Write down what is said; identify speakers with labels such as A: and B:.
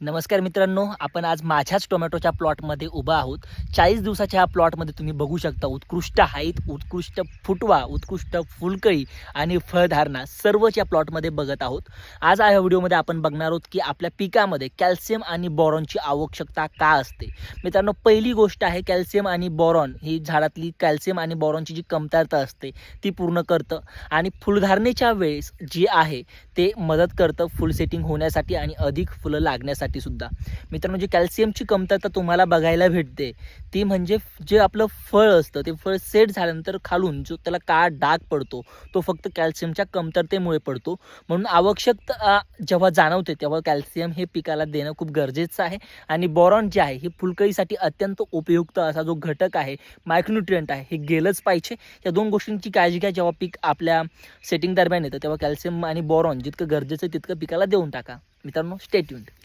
A: नमस्कार मित्रांनो आपण आज माझ्याच टोमॅटोच्या प्लॉटमध्ये उभा आहोत. चाळीस दिवसाच्या ह्या प्लॉटमध्ये तुम्ही बघू शकता उत्कृष्ट हाईत उत्कृष्ट फुटवा उत्कृष्ट फुलकळी आणि फळधारणा सर्वच या प्लॉटमध्ये बघत आहोत. आज या व्हिडिओमध्ये आपण बघणार आहोत की आपल्या पिकामध्ये कॅल्शियम आणि बॉरॉनची आवश्यकता का असते. मित्रांनो पहिली गोष्ट आहे कॅल्शियम आणि बॉरॉन. ही झाडातली कॅल्शियम आणि बॉरॉनची जी कमतरता असते ती पूर्ण करतं आणि फुलधारणेच्या वेळेस जी आहे ते मदत करतं फुल सेटिंग होण्यासाठी आणि अधिक फुलं लागण्यासाठी. सुद्धा. मित्रांनो जी कॅल्शियमची कमतरता तुम्हाला बघायला भेटते ती म्हणजे जे आपलं फळ असतं ते फळ सेट झाल्यानंतर खालून जो त्याला काळा डाग पडतो तो फक्त कॅल्शियमच्या कमतरतेमुळे पडतो. म्हणून आवश्यकता जेव्हा जाणवते तेव्हा कॅल्शियम हे पिकाला देणं खूप गरजेचं आहे. आणि बॉरॉन जे आहे हे फुलकळीसाठी अत्यंत उपयुक्त असा जो घटक आहे मायक्रोन्युट्रियंट आहे हे गेलंच पाहिजे. या दोन गोष्टींची काळजी घ्या जेव्हा पीक आपल्या सेटिंग दरम्यान येतं तेव्हा कॅल्शियम आणि बॉरॉन जितकं गरजेचं आहे तितकं पिकाला देऊन टाका. मित्रांनो स्टेट्यून